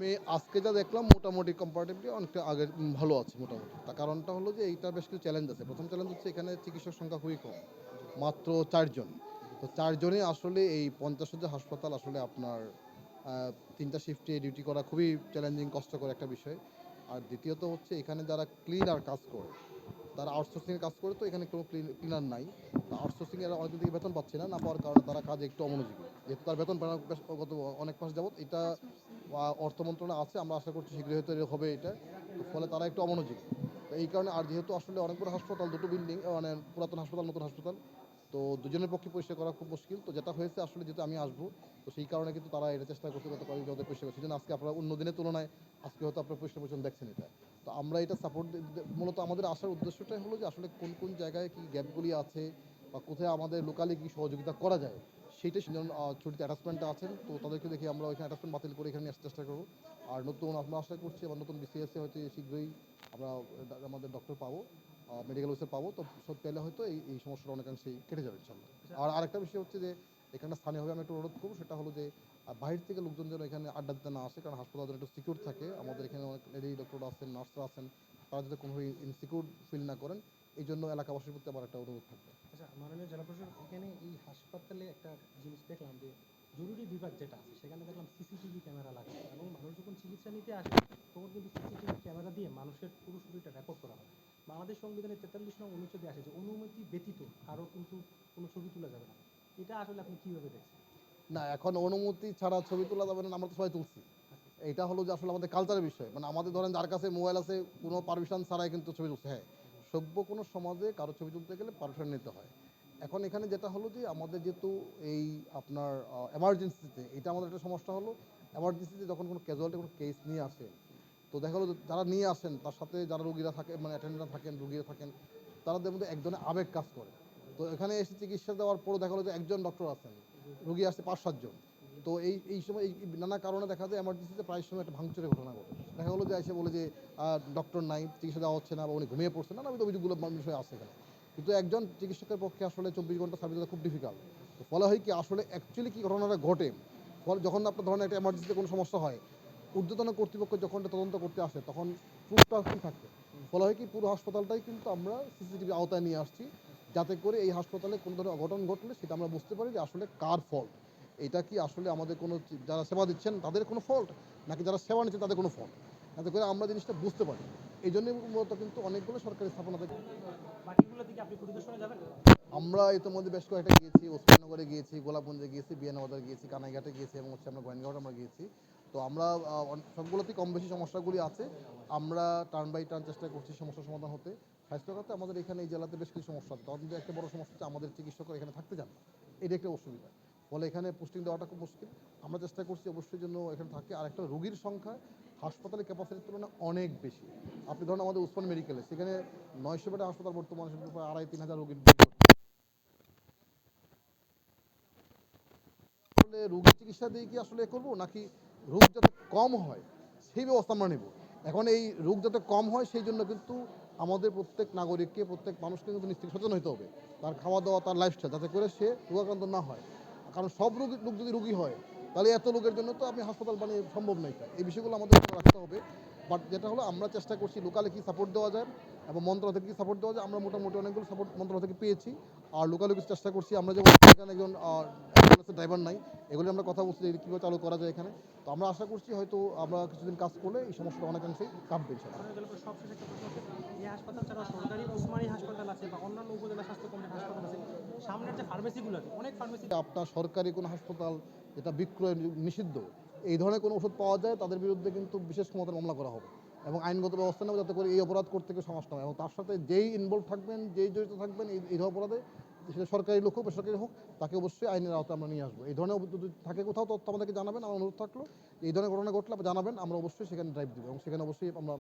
আমি আজকে যা দেখলাম, মোটামুটি কম্পারেটিভলি অনেকটা আগে ভালো আছে মোটামুটি। তার কারণটা হলো যে এইটা বেশ কিছু চ্যালেঞ্জ আছে। প্রথম চ্যালেঞ্জ হচ্ছে এখানে চিকিৎসক সংখ্যা খুবই কম, মাত্র চারজন। তো চারজনই আসলে এই পঞ্চাশ হাজার হাসপাতাল আসলে আপনার তিনটা শিফটে ডিউটি করা খুবই চ্যালেঞ্জিং কষ্টকর একটা বিষয়। আর দ্বিতীয়ত হচ্ছে এখানে যারা ক্লিনার কাজ করে, তারা আউটসোর্সিংয়ের কাজ করে তো এখানে কোনো ক্লিনার নাই। আউটসোর্সিং এর অনেকদিন বেতন পাচ্ছে না না পাওয়ার কারণে তারা কাজে একটু অমনোযোগী। যেহেতু তার বেতন গত অনেক মাস যাবত এটা অর্থ মন্ত্রণালয় আছে, আমরা আশা করছি শীঘ্রই হয়তো হবে এটা। ফলে তারা একটু অমনোযোগী। তো এই কারণে আর যেহেতু আসলে অনেক বড় হাসপাতাল, দুটো বিল্ডিং মানে পুরাতন হাসপাতাল, নতুন হাসপাতাল, তো দুজনের পক্ষে পরিষ্কার করা খুব মুশকিল। তো যেটা হয়েছে আসলে যেহেতু আমি আসব, তো সেই কারণে কিন্তু তারা এটা চেষ্টা করতে করতে পারি যাতে পরিষ্কার করছে জন্য আজকে আপনারা অন্য দিনের তুলনায় আজকে হয়তো আপনারা পরিষ্কার পরিচ্ছন্ন দেখছেন এটা। তো আমরা এটা সাপোর্ট মূলত আমাদের আসার উদ্দেশ্যটাই হলো যে আসলে কোন কোন জায়গায় কি গ্যাপগুলি আছে বা কোথায় আমাদের লোকালি কি সহযোগিতা করা যায় সেইটাই যেমন ছুটিতে অ্যাটাচমেন্টটা আছেন। তো তাদেরকে দেখি আমরা ওইখানে অ্যাটাচমেন্ট বাতিল করে এখানে আসার চেষ্টা করব। আর নতুন আমরা আশা করছি, আবার নতুন বিসিএসে হয়তো শীঘ্রই আমরা আমাদের ডক্টর পাবো মেডিকেল অফিসার পাবো। তো সব পেলে হয়তো এই এই সমস্যাটা অনেকাংশেই কেটে যাবে ইনশাল্লাহ। আর আরেকটা বিষয় হচ্ছে যে এখানে স্থানীয়ভাবে আমি একটু অনুরোধ করব, সেটা হলো যে বাইরে থেকে লোকজন যেন এখানে আড্ডা দিতে না আসে, কারণ হাসপাতাল যেন একটু সিকিউর থাকে। আমাদের এখানে অনেক লেডি ডক্টর আছেন নার্সরা আছেন, তারা যাতে কোনোভাবে ইনসিকিউর ফিল না করেন। এই জন্য এলাকাবাসীর প্রতি আমার একটা অনুরোধ থাকবে। আচ্ছা মাননীয় জেলা প্রশাসক এখানে এই হাসপাতালে একটা জিনিস দেখলাম যে জরুরি বিভাগ যেটা আছে সেখানে দেখলাম সিসিটিভি ক্যামেরা লাগে এবং মানুষ যখন চিকিৎসা নিতে আসে তখন কিন্তু সিসিটিভি ক্যামেরা দিয়ে মানুষের পুরো শরীরটা রেকর্ড করা হয়। বাংলাদেশ সংবিধানের তেতাল্লিশ নং অনুচ্ছেদে আসে যে অনুমতি ব্যতীত কারও কিন্তু কোনো ছবি তোলা যাবে না। এটা আসলে আপনি কীভাবে দেখছেন? না এখন অনুমতি ছাড়া ছবি তোলা যাবে না আমরা তো সবাই তুলছি। এটা হলো যে আসলে আমাদের কালচারের বিষয়। মানে আমাদের ধরেন যার কাছে মোবাইল আছে কোনো পারমিশন ছাড়াই কিন্তু ছবি তুলছে। হ্যাঁ সভ্য কোনো সমাজে কারও ছবি তুলতে গেলে পারমিশন নিতে হয়। এখন এখানে যেটা হলো যে, আমাদের যেহেতু এই আপনার এমার্জেন্সিতে এটা আমাদের একটা সমস্যা হলো এমার্জেন্সিতে যখন কোনো ক্যাজুয়ালিটি কোনো কেস নিয়ে আসে, তো দেখা গেলো যারা নিয়ে আসেন, তার সাথে যারা রুগীরা থাকে মানে অ্যাটেন্ডার থাকেন, রুগীরা থাকেন তাদের মধ্যে এক ধরনের আবেগ কাজ করে। তো এখানে এসে চিকিৎসা দেওয়ার পরও দেখা গেলো যে একজন ডক্টর আছেন, রুগী আসছে পাঁচ সাতজন তো এই এই সময় এই নানা কারণে দেখা যায় এমার্জেন্সিতে প্রায় সময় একটা ভাঙচুরের ঘটনা ঘটে। দেখা গেলো যে এসে বলে যে ডক্টর নাই, চিকিৎসা দেওয়া হচ্ছে না বা উনি ঘুমিয়ে পড়ছে না। না অভিযোগগুলো বিষয় আছে এখানে। কিন্তু একজন চিকিৎসকের পক্ষে আসলে চব্বিশ ঘণ্টা সার্ভিস দেওয়া খুব ডিফিকাল্ট তো ফলে হয় কি, আসলে অ্যাকচুয়ালি কী ঘটনাটা ঘটে? ফলে যখন আপনার ধরেন একটা এমার্জেন্সিতে কোনো সমস্যা হয়, ঊর্ধ্বতন কর্তৃপক্ষ যখন তদন্ত করতে আসে, তখন প্রুফটা কি থাকে। ফলে হয় কি, পুরো হাসপাতালটাই কিন্তু আমরা সিসিটিভি আওতায় নিয়ে আসছি, যাতে করে এই হাসপাতালে কোনো ধরনের অঘটন ঘটলে সেটা আমরা বুঝতে পারি যে আসলে কার ফল্ট এটা কি আসলে আমাদের কোনো যারা সেবা দিচ্ছেন তাদের কোনো ফল্ট নাকি যারা সেবা নিচ্ছেন তাদের কোনো ফল্ট যাতে করে আমরা জিনিসটা বুঝতে পারি। এই জন্যই মূলত কিন্তু অনেকগুলো সরকারি স্থাপনা থেকে আমরা ইতিমধ্যে বেশ কয়েকটা গিয়েছি ওসমাননগরে গিয়েছি গোলাপগঞ্জে গিয়েছি বিয়ানাবাজার গিয়েছি কানাইঘাটে গিয়েছি এবং হচ্ছে আমরা গোয়েন্দাঘাট আমরা গিয়েছি। তো আমরা সবগুলোতেই কম বেশি সমস্যাগুলি আছে। আমরা টার্ন বাই টার্ন চেষ্টা করছি সমস্যার সমাধান হতে। স্বাস্থ্যখাতে আমাদের এখানে এই জেলাতে বেশ কিছু সমস্যা আছে। মধ্যে একটা বড় সমস্যা হচ্ছে আমাদের চিকিৎসকরা এখানে থাকতে চান এটা একটা অসুবিধা। ফলে এখানে পোস্টিং দেওয়াটা খুব মুশকিল। আমরা চেষ্টা করছি অবশ্যই জন্য এখানে থাকে আর একটা রোগীর সংখ্যা হাসপাতালের ক্যাপাসিটির তুলনায় অনেক বেশি। আপনি ধরুন আমাদের উসমান মেডিকেলে সেখানে নয়শো বেডের হাসপাতাল বর্তমানে প্রায় আড়াই তিন হাজার রোগীর আসলে রোগীর চিকিৎসা দিয়ে কি আসলে করব, নাকি রোগ যাতে কম হয় সেই ব্যবস্থা আমরা নেব? এখন এই রোগ যাতে কম হয় সেই জন্য কিন্তু আমাদের প্রত্যেক নাগরিককে, প্রত্যেক মানুষকে কিন্তু নিশ্চিত সচেতন হতে হবে। তার খাওয়া দাওয়া তার লাইফস্টাইল যাতে করে সে রোগাক্রান্ত না হয়। কারণ সব রোগী লোক যদি রোগী হয়, তাহলে এত লোকের জন্য তো আপনি হাসপাতাল বানিয়ে সম্ভব নয়। এই বিষয়গুলো আমাদের রাখতে হবে। বাট যেটা হলো, আমরা চেষ্টা করছি লোকালে কি সাপোর্ট দেওয়া যায় এবং মন্ত্রণালয় থেকে কি সাপোর্ট দেওয়া যায়। আমরা মোটামুটি অনেকগুলো সাপোর্ট মন্ত্রণালয় থেকে পেয়েছি। আর লোকালে কিছু চেষ্টা করছি। আমরা যেমন এখানে একজন ড্রাইভার নাই, এগুলি আমরা কথা বলছি যে কীভাবে চালু করা যায় এখানে। তো আমরা আশা করছি হয়তো আমরা কিছুদিন কাজ করলে এই সমস্যাটা অনেকাংশেই কাটবে হাসপাতাল ছাড়া সরকারি হাসপাতাল আছে বা অন্যান্য উপজেলা স্বাস্থ্য যে ফার্মেসিগুলো আছে। অনেক ফার্মেসি আপনার সরকারি কোনো হাসপাতাল যেটা বিক্রয় নিষিদ্ধ। এই ধরনের কোনো ওষুধ পাওয়া যায়, তাদের বিরুদ্ধে কিন্তু বিশেষ ক্ষমতার মামলা করা হবে। এবং আইনগত ব্যবস্থা নেবে যাতে করে এই অপরাধ করতে কেউ সাহস না হয় এবং তার সাথে যেই ইনভলভ থাকবেন, যেই জড়িত থাকবেন, এই এই অপরাধে সেটা সরকারি লোক হোক বেসরকারি হোক, তাকে অবশ্যই আইনের আওতায় আমরা নিয়ে আসব। এই ধরনের যদি থাকে কোথাও, তথ্য আমাদেরকে জানাবেন, আমার অনুরোধ থাকল। এই ধরনের ঘটনা ঘটলে জানাবেন, আমরা অবশ্যই সেখানে ড্রাইভ দিব। এবং সেখানে অবশ্যই আমরা